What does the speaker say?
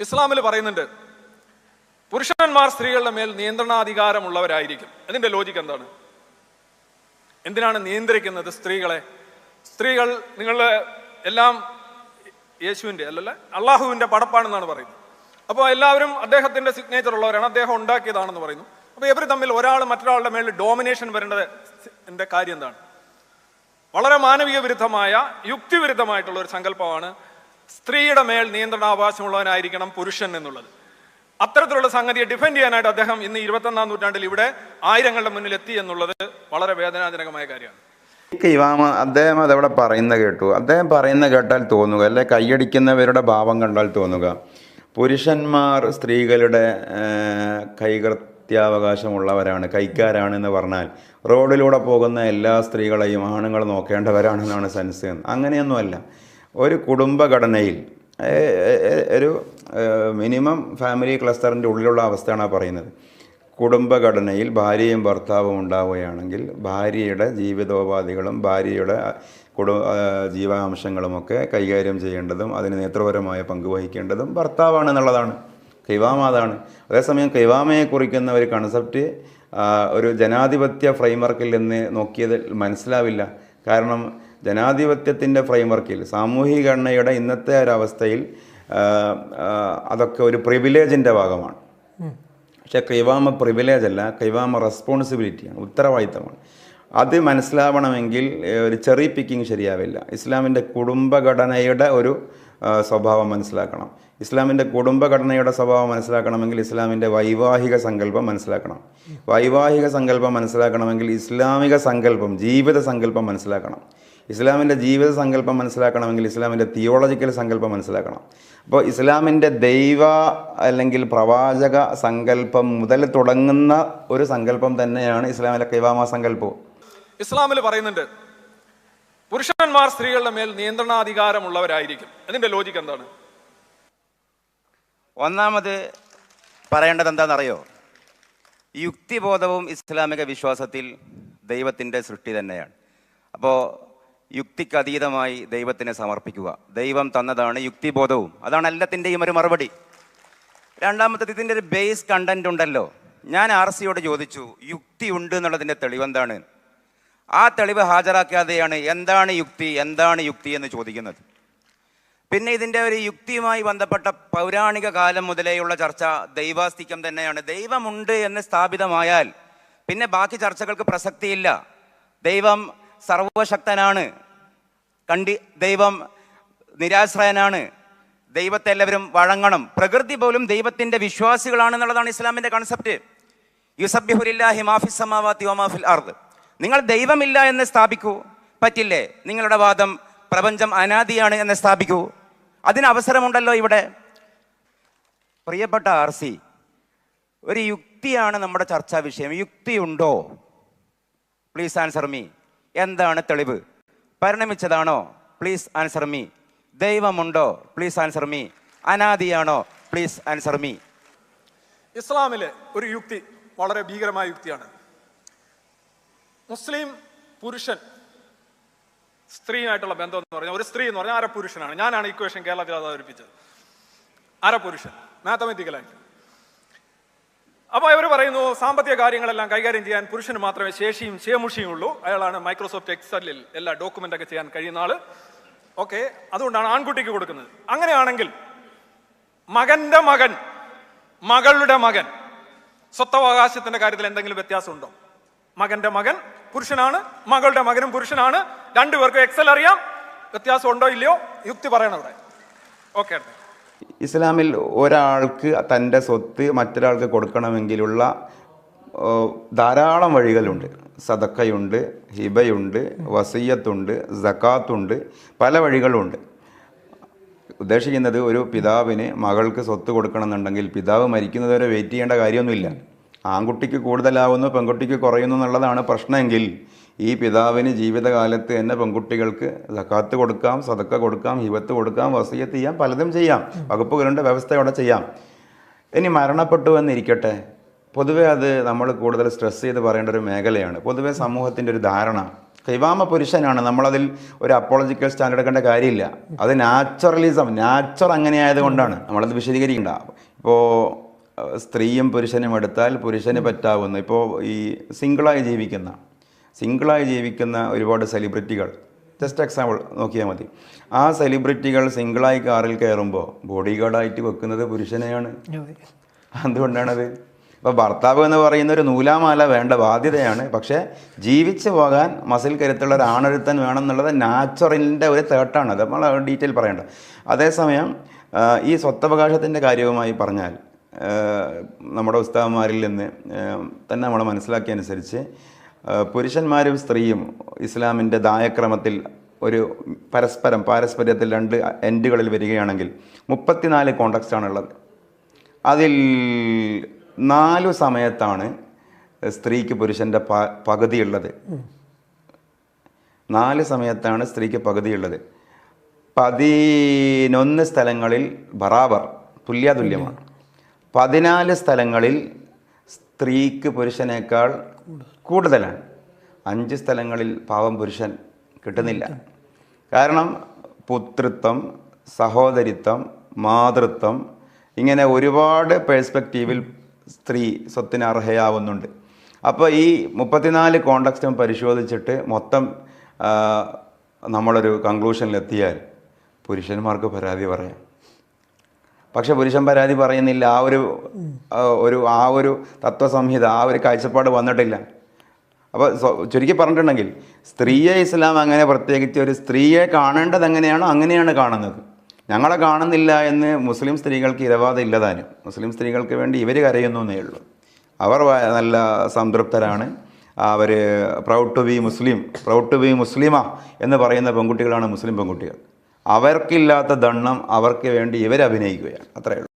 ഇസ്ലാമിൽ പറയുന്നുണ്ട് പുരുഷന്മാർ സ്ത്രീകളുടെ മേൽ നിയന്ത്രണാധികാരമുള്ളവരായിരിക്കും. അതിന്റെ ലോജിക്ക് എന്താണ്? എന്തിനാണ് നിയന്ത്രിക്കുന്നത് സ്ത്രീകളെ? സ്ത്രീകൾ നിങ്ങളുടെ എല്ലാം യേശുവിന്റെ അല്ലല്ല അള്ളാഹുവിന്റെ പടപ്പാണെന്നാണ് പറയുന്നത്. അപ്പോൾ എല്ലാവരും അദ്ദേഹത്തിന്റെ സിഗ്നേച്ചർ ഉള്ളവരാണ് അദ്ദേഹം ഉണ്ടാക്കിയതാണെന്ന് പറയുന്നു. അപ്പോൾ ഇവർ തമ്മിൽ ഒരാൾ മറ്റൊരാളുടെ മേളിൽ ഡോമിനേഷൻ വരേണ്ടത് എന്റെ കാര്യം എന്താണ്? വളരെ മാനവിക വിരുദ്ധമായ യുക്തിവിരുദ്ധമായിട്ടുള്ള ഒരു സങ്കല്പമാണ് സ്ത്രീയുടെ മേൽ നിയന്ത്രണാവകാശമുള്ളവനായിരിക്കണം പുരുഷൻ എന്നുള്ളത്. അത്തരത്തിലുള്ള സംഗതിയെ ഡിഫെൻഡ് ചെയ്യാനായിട്ട് അദ്ദേഹം ഇന്ന് ഇരുപത്തൊന്നാം നൂറ്റാണ്ടിൽ ഇവിടെ ആയിരങ്ങളുടെ മുന്നിൽ എത്തി എന്നുള്ളത് വളരെ വേദനാജനകമായ കാര്യമാണ്. ഇവാമ അദ്ദേഹം അതവിടെ പറയുന്ന കേട്ടു? അദ്ദേഹം പറയുന്ന കേട്ടാൽ തോന്നുക അല്ലെ കൈയടിക്കുന്നവരുടെ ഭാവം കണ്ടാൽ തോന്നുക. പുരുഷന്മാർ സ്ത്രീകളുടെ കൈകൃത്യാവകാശമുള്ളവരാണ് കൈകൃത്യാവകാശമുള്ളവരാണ് കൈക്കാരാണെന്ന് പറഞ്ഞാൽ റോഡിലൂടെ പോകുന്ന എല്ലാ സ്ത്രീകളെയും ആണുങ്ങൾ നോക്കേണ്ടവരാണെന്നാണ് സെൻസ്. എന്ന്. അങ്ങനെയൊന്നുമല്ല. ഒരു കുടുംബഘടനയിൽ ഒരു മിനിമം ഫാമിലി ക്ലസ്റ്ററിന്റെ ഉള്ളിലുള്ള അവസ്ഥയാണ് പറയുന്നത്. കുടുംബഘടനയിൽ ഭാര്യയും ഭർത്താവും ഉണ്ടാവുകയാണെങ്കിൽ ഭാര്യയുടെ ജീവിതോപാധികളും ഭാര്യയുടെ കുടു ജീവാംശങ്ങളുമൊക്കെ കൈകാര്യം ചെയ്യേണ്ടതും അതിന് നേത്രപരമായ പങ്ക് വഹിക്കേണ്ടതും ഭർത്താവാണെന്നുള്ളതാണ്. കൈവാമ അതാണ് അതേസമയം കൈവാമയെ കുറിക്കുന്ന ഒരു കൺസെപ്റ്റ് ഒരു ജനാധിപത്യ ഫ്രെയിംവർക്കിൽ നിന്ന് നോക്കിയത് മനസ്സിലാവില്ല. കാരണം ജനാധിപത്യത്തിന്റെ ഫ്രെയിംവർക്കിൽ സാമൂഹിക ഘടനയുടെ ഇന്നത്തെ ഒരവസ്ഥയിൽ അതൊക്കെ ഒരു പ്രിവിലേജിന്റെ ഭാഗമാണ്. പക്ഷേ കൈവാമ പ്രിവിലേജ് അല്ല കൈവാമ റെസ്പോൺസിബിലിറ്റിയാണ് ഉത്തരവാദിത്തമാണ്. അത് മനസ്സിലാവണമെങ്കിൽ ഒരു ചെറി പിക്കിങ് ശരിയാവില്ല. ഇസ്ലാമിന്റെ കുടുംബഘടനയുടെ ഒരു സ്വഭാവം മനസ്സിലാക്കണം. ഇസ്ലാമിന്റെ കുടുംബഘടനയുടെ സ്വഭാവം മനസ്സിലാക്കണമെങ്കിൽ ഇസ്ലാമിന്റെ വൈവാഹിക സങ്കല്പം മനസ്സിലാക്കണം. വൈവാഹിക സങ്കല്പം മനസ്സിലാക്കണമെങ്കിൽ ഇസ്ലാമിക സങ്കല്പം ജീവിത സങ്കല്പം മനസ്സിലാക്കണം. ഇസ്ലാമിന്റെ ജീവിത സങ്കല്പം മനസ്സിലാക്കണമെങ്കിൽ ഇസ്ലാമിന്റെ തിയോളജിക്കൽ സങ്കല്പം മനസ്സിലാക്കണം. അപ്പോൾ ഇസ്ലാമിന്റെ ദൈവ അല്ലെങ്കിൽ പ്രവാചക സങ്കല്പം മുതൽ തുടങ്ങുന്ന ഒരു സങ്കല്പം തന്നെയാണ് ഇസ്ലാമിലെ കൈവാമ സങ്കല്പവും. ഇസ്ലാമിൽ പറയുന്നുണ്ട് പുരുഷന്മാർ സ്ത്രീകളുടെ മേൽ നിയന്ത്രണാധികാരമുള്ളവരായിരിക്കും. അതിന്റെ ലോജിക്ക് എന്താണ്? ഒന്നാമത് പറയേണ്ടത് എന്താണെന്നറിയോ? യുക്തിബോധവും ഇസ്ലാമിക വിശ്വാസത്തിൽ ദൈവത്തിന്റെ സൃഷ്ടി തന്നെയാണ്. അപ്പോൾ യുക്തിക്ക് അതീതമായി ദൈവത്തിനെ സമർപ്പിക്കുക. ദൈവം തന്നതാണ് യുക്തിബോധവും. അതാണ് എല്ലാത്തിന്റെയും ഒരു മറുപടി. രണ്ടാമത്തെ ഇതിന്റെ ഒരു ബേസ് കണ്ടന്റ് ഉണ്ടല്ലോ. ഞാൻ ആർ സിയോട് ചോദിച്ചു യുക്തി ഉണ്ട് എന്നുള്ളതിന്റെ തെളിവെന്താണ് ആ തെളിവ് ഹാജരാക്കാതെയാണ് എന്താണ് യുക്തി എന്താണ് യുക്തി എന്ന് ചോദിക്കുന്നത്. പിന്നെ ഇതിന്റെ ഒരു യുക്തിയുമായി ബന്ധപ്പെട്ട പൗരാണിക കാലം മുതലേയുള്ള ചർച്ച ദൈവാസ്തിക്യം തന്നെയാണ്. ദൈവമുണ്ട് എന്ന് സ്ഥാപിതമായാൽ പിന്നെ ബാക്കി ചർച്ചകൾക്ക് പ്രസക്തിയില്ല. ദൈവം സർവശക്തനാണ്. കണ്ടി ദൈവം നിരാശ്രയനാണ്. ദൈവത്തെ എല്ലാവരും വഴങ്ങണം. പ്രകൃതി പോലും ദൈവത്തിന്റെ വിശ്വാസികളാണെന്നുള്ളതാണ് ഇസ്ലാമിന്റെ കൺസെപ്റ്റ് യുസബ്യഹുലില്ലാഹി മാഫി സമാവാത്തി ഒമാഫിൽ അർദ്. നിങ്ങൾ ദൈവമില്ല എന്ന് സ്ഥാപിക്കൂ. പറ്റില്ലേ? നിങ്ങളുടെ വാദം പ്രപഞ്ചം അനാദിയാണ് എന്ന് സ്ഥാപിക്കൂ. അതിന് അവസരമുണ്ടല്ലോ ഇവിടെ. പ്രിയപ്പെട്ട ആർ സി ഒരു യുക്തിയാണ് നമ്മുടെ ചർച്ചാ വിഷയം. യുക്തിയുണ്ടോ? Please answer me. എന്താണ് തെളിവ്? പരിണമിച്ചതാണോ? പ്ലീസ് ആൻസർ മീ ദൈവമുണ്ടോ? പ്ലീസ് ആൻസർ മീ അനാദിയാണോ? പ്ലീസ് ആൻസർ മീ ഇസ്ലാമിലെ ഒരു യുക്തി വളരെ ഭീകരമായ യുക്തിയാണ്. മുസ്ലിം പുരുഷൻ സ്ത്രീയായിട്ടുള്ള ബന്ധം എന്ന് പറഞ്ഞാൽ ഒരു സ്ത്രീ എന്ന് പറഞ്ഞാൽ അര പുരുഷനാണ് ഞാനാണ് ഇക്വേഷൻ കേരളത്തിൽ അവതരിപ്പിച്ചത്. അര പുരുഷൻ മാത്തമെറ്റിക്കലായിട്ട് അപ്പോൾ ഇവർ പറയുന്നു സാമ്പത്തിക കാര്യങ്ങളെല്ലാം കൈകാര്യം ചെയ്യാൻ പുരുഷന് മാത്രമേ ശേഷിയും ശേമുഷിയും ഉള്ളൂ. അയാളാണ് മൈക്രോസോഫ്റ്റ് എക്സലിൽ എല്ലാ ഡോക്യുമെന്റ് ഒക്കെ ചെയ്യാൻ കഴിയുന്ന ആൾ. ഓക്കെ അതുകൊണ്ടാണ് ആൺകുട്ടിക്ക് കൊടുക്കുന്നത്. അങ്ങനെയാണെങ്കിൽ മകന്റെ മകൻ മകളുടെ മകൻ സ്വത്തവകാശത്തിന്റെ കാര്യത്തിൽ എന്തെങ്കിലും വ്യത്യാസമുണ്ടോ? മകന്റെ മകൻ പുരുഷനാണ് മകളുടെ മകനും പുരുഷനാണ് രണ്ടുപേർക്കും എക്സൽ അറിയാം. വ്യത്യാസം ഉണ്ടോ ഇല്ലയോ? യുക്തി പറയണം ഇവിടെ ഓക്കെ ഇസ്ലാമിൽ ഒരാൾക്ക് തന്റെ സ്വത്ത് മറ്റൊരാൾക്ക് കൊടുക്കണമെങ്കിലുള്ള ധാരാളം വഴികളുണ്ട്. സദക്കയുണ്ട് ഹിബയുണ്ട് വസീയത്തുണ്ട് സക്കാത്തുണ്ട് പല വഴികളുണ്ട്. ഉദ്ദേശിക്കുന്നത് ഒരു പിതാവിന് മകൾക്ക് സ്വത്ത് കൊടുക്കണമെന്നുണ്ടെങ്കിൽ പിതാവ് മരിക്കുന്നതുവരെ വെയിറ്റ് ചെയ്യേണ്ട കാര്യമൊന്നുമില്ല. ആൺകുട്ടിക്ക് കൂടുതലാവുന്നു പെൺകുട്ടിക്ക് കുറയുന്നു എന്നുള്ളതാണ് പ്രശ്നമെങ്കിൽ ഈ പിതാവിന് ജീവിതകാലത്ത് തന്നെ പെൺകുട്ടികൾക്ക് സക്കാത്ത് കൊടുക്കാം സതക്ക കൊടുക്കാം ഹിവത്ത് കൊടുക്കാം വസീയത്ത് ചെയ്യാം പലതും ചെയ്യാം. വകുപ്പുകളുണ്ട് വ്യവസ്ഥയോടെ ചെയ്യാം. ഇനി മരണപ്പെട്ടു എന്നിരിക്കട്ടെ പൊതുവെ അത് നമ്മൾ കൂടുതൽ സ്ട്രെസ് ചെയ്ത് പറയേണ്ട ഒരു മേഖലയാണ്. പൊതുവെ സമൂഹത്തിന്റെ ഒരു ധാരണ കൈവാമ പുരുഷനാണ് നമ്മളതിൽ ഒരു അപ്പോളജിക്കൽ സ്റ്റാൻഡ് എടുക്കേണ്ട കാര്യമില്ല. അത് നാച്ചുറലിസം നാച്ചുറൽ അങ്ങനെ ആയതുകൊണ്ടാണ് നമ്മളത് വിശദീകരിക്കേണ്ട. ഇപ്പോൾ സ്ത്രീയും പുരുഷനും എടുത്താൽ പുരുഷന് പറ്റാവുന്ന. ഇപ്പോൾ ഈ സിംഗിളായി ജീവിക്കുന്ന സിംഗിളായി ജീവിക്കുന്ന ഒരുപാട് സെലിബ്രിറ്റികൾ ജസ്റ്റ് എക്സാമ്പിൾ നോക്കിയാൽ മതി. ആ സെലിബ്രിറ്റികൾ സിംഗിളായി കാറിൽ കയറുമ്പോൾ ബോഡി ഗാർഡായിട്ട് വെക്കുന്നത് പുരുഷനെയാണ്. എന്തുകൊണ്ടാണത്? ഇപ്പോൾ ഭർത്താവ് എന്ന് പറയുന്ന ഒരു നൂലാമാല വേണ്ട ബാധ്യതയാണ്. പക്ഷേ ജീവിച്ചു പോകാൻ മസിൽ കരുത്തുള്ള ഒരു ആണൊരുത്തൻ വേണം എന്നുള്ളത് നാച്ചുറലിന്റെ ഒരു തേട്ടാണ് അത് നമ്മൾ ഡീറ്റെയിൽ പറയേണ്ട അതേസമയം ഈ സ്വത്തവകാശത്തിന്റെ കാര്യവുമായി പറഞ്ഞാൽ നമ്മുടെ ഉസ്താവന്മാരിൽ നിന്ന് തന്നെ നമ്മൾ മനസ്സിലാക്കിയ അനുസരിച്ച് പുരുഷന്മാരും സ്ത്രീയും ഇസ്ലാമിന്റെ ദായക്രമത്തിൽ ഒരു പരസ്പരം പാരസ്പര്യത്തിൽ രണ്ട് എൻഡുകളിൽ വരികയാണെങ്കിൽ മുപ്പത്തിനാല് കോണ്ടക്സ്റ്റാണുള്ളത് അതിൽ നാലു സമയത്താണ് സ്ത്രീക്ക് പുരുഷന്റെ പ പകുതിയുള്ളത്. നാല് സമയത്താണ് സ്ത്രീക്ക് പകുതിയുള്ളത്. പതിനൊന്ന് സ്ഥലങ്ങളിൽ ബറാബർ തുല്യാതുല്യമാണ്. പതിനാല് സ്ഥലങ്ങളിൽ സ്ത്രീക്ക് പുരുഷനേക്കാൾ കൂടുതലാണ്. അഞ്ച് സ്ഥലങ്ങളിൽ പാവം പുരുഷൻ കിട്ടുന്നില്ല. കാരണം പുത്രിത്വം സഹോദരിത്വം മാതൃത്വം ഇങ്ങനെ ഒരുപാട് പേഴ്സ്പെക്റ്റീവിൽ സ്ത്രീ സ്വത്തിന് അർഹയാവുന്നുണ്ട്. അപ്പോൾ ഈ മുപ്പത്തിനാല് കോണ്ടക്സ്റ്റും പരിശോധിച്ചിട്ട് മൊത്തം നമ്മളൊരു കൺക്ലൂഷനിലെത്തിയാൽ പുരുഷന്മാർക്ക് പരാതി പറയാം. പക്ഷെ പുരുഷൻ പരാതി പറയുന്നില്ല. ആ ഒരു ഒരു ആ ഒരു തത്വസംഹിത ആ ഒരു കാഴ്ചപ്പാട് വന്നിട്ടില്ല. അപ്പോൾ ചുരുക്കി പറഞ്ഞിട്ടുണ്ടെങ്കിൽ സ്ത്രീയെ ഇസ്ലാം അങ്ങനെ പ്രത്യേകിച്ച് ഒരു സ്ത്രീയെ കാണേണ്ടത് എങ്ങനെയാണോ അങ്ങനെയാണ് കാണുന്നത്. ഞങ്ങളെ കാണുന്നില്ല എന്ന് മുസ്ലിം സ്ത്രീകൾക്ക് ഇരവാദം ഇല്ലതാനും മുസ്ലിം സ്ത്രീകൾക്ക് വേണ്ടി ഇവർ കരയുന്നു എന്നേ ഉള്ളൂ. അവർ നല്ല സംതൃപ്തരാണ്. അവർ proud to be Muslim proud to be മുസ്ലിമ എന്ന് പറയുന്ന പെൺകുട്ടികളാണ് മുസ്ലിം പെൺകുട്ടികൾ. അവർക്കില്ലാത്ത ദണ്ണം അവർക്ക് വേണ്ടി ഇവരഭിനയിക്കുകയാണ്. അത്രയേ ഉള്ളൂ.